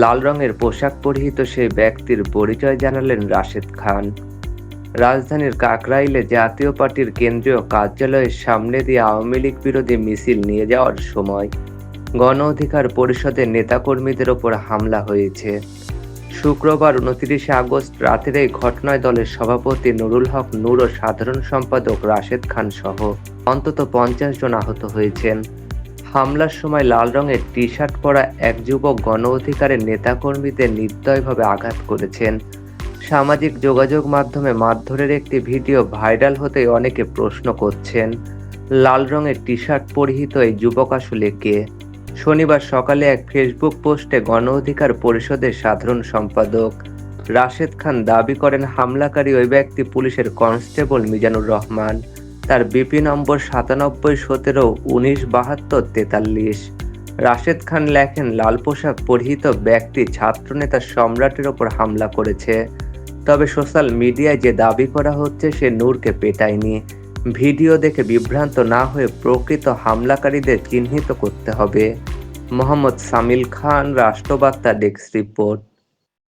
লাল রঙের পোশাক পরিহিত সেই ব্যক্তির পরিচয় জানালেন রাশেদ খান। রাজধানীর কাকরাইলে জাতীয় পার্টির কেন্দ্রীয় কার্যালয়ের সামনে দিয়ে আওয়ামী লীগ বিরোধী মিছিল নিয়ে যাওয়ার সময় গণ অধিকার পরিষদের নেতাকর্মীদের ওপর হামলা হয়েছে। শুক্রবার উনত্রিশে আগস্ট রাতের এই ঘটনায় দলের সভাপতি নুরুল হক নূর ও সাধারণ সম্পাদক রাশেদ খান সহ অন্তত পঞ্চাশ জন আহত হয়েছেন। হামলার সময় লাল রঙের টি শার্ট পরা এক যুবক গণ অধিকারের নেতাকর্মীদের নির্দয়ভাবে আঘাত করেছেন। সামাজিক যোগাযোগ মাধ্যমে মারধরের একটি ভিডিও ভাইরাল হতে অনেকে প্রশ্ন করছেন, লাল রঙের টি শার্ট পরিহিত এই যুবক আসলে কে? শনিবার সকালে এক ফেসবুক পোস্টে গণ অধিকার পরিষদের সাধারণ সম্পাদক রাশেদ খান দাবি করেন, হামলাকারী ওই ব্যক্তি পুলিশের কনস্টেবল মিজানুর রহমান। তার বিপি নম্বর সাতানব্বই, সতেরো, উনিশ, বাহাত্তর, তেতাল্লিশ। রাশেদ খান লেখেন লাল পোশাক পরিহিত ব্যক্তি ছাত্রনেতা সম্রাটের ওপর হামলা করেছে। তবে সোশ্যাল মিডিয়ায় যে দাবি করা হচ্ছে, সে নূরকে পেটায়নি। ভিডিও দেখে বিভ্রান্ত না হয়ে প্রকৃত হামলাকারীদের চিহ্নিত করতে হবে। মোহাম্মদ সামিল খান, রাষ্ট্রবার্তা ডেস্ক রিপোর্ট।